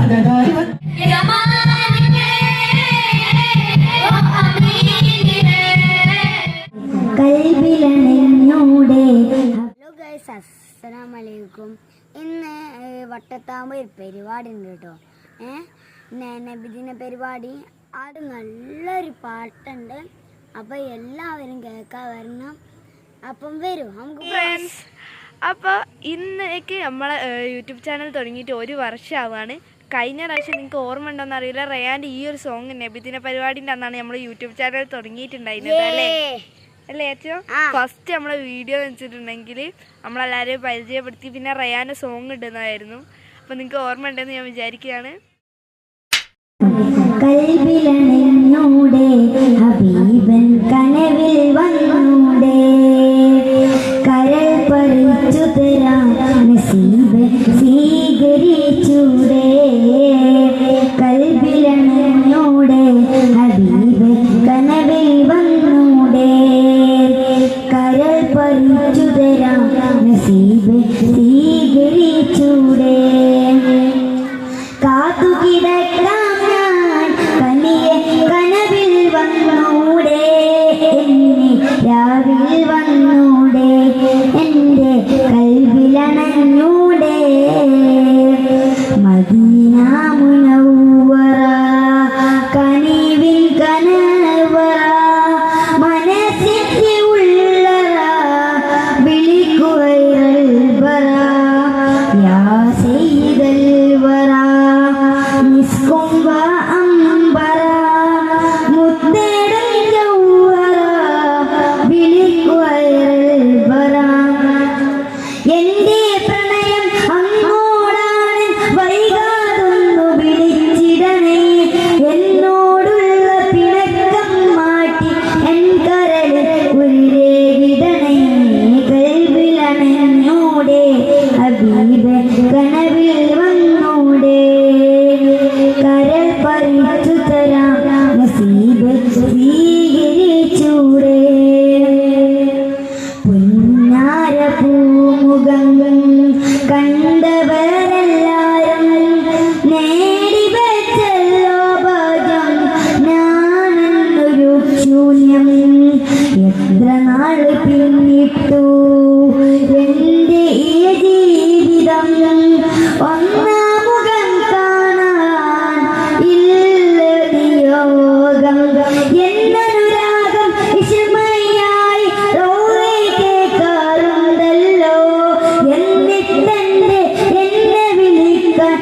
മലരായി വ- കൽവിലണിഞ്ഞൂടെ hello guys അസ്സലാം വലൈക്കും ഇന്ന് വട്ടത്താമ്പ് ഒരു പരിപാടി ഉണ്ട് കേട്ടോ. ഏ നബിദിന പരിപാടി. അത് നല്ലൊരു പാട്ടുണ്ട്. അപ്പോൾ എല്ലാവരും കേൾക്കാൻ വരണം. അപ്പം വരും നമുക്ക് ഫ്രണ്ട്സ് അപ്പോൾ ഇന്നേക്ക് നമ്മളെ യൂട്യൂബ് ചാനൽ തുടങ്ങിയിട്ട് ഒരു വർഷമാവാണ്. കഴിഞ്ഞ പ്രാവശ്യം നിങ്ങൾക്ക് ഓർമ്മ ഉണ്ടോന്ന് അറിയില്ല. റയാന്റെ ഈ ഒരു സോങ് നബിദിന പരിപാടിന്റെ അന്നാണ് നമ്മൾ യൂട്യൂബ് ചാനൽ തുടങ്ങിയിട്ടുണ്ടായിരുന്നത് അല്ലേ? അല്ലേ ഏറ്റവും ഫസ്റ്റ് നമ്മളെ വീഡിയോ വെച്ചിട്ടുണ്ടെങ്കിൽ നമ്മളെല്ലാവരെയും പരിചയപ്പെടുത്തി പിന്നെ റയാന്റെ സോങ് ഇടുന്നതായിരുന്നു. അപ്പം നിങ്ങൾക്ക് ഓർമ്മ ഉണ്ടെന്ന് ഞാൻ വിചാരിക്കുകയാണ്. ഹബീബൻ കനവിൽ എന്റെ കൽവിലണഞ്ഞൂടെ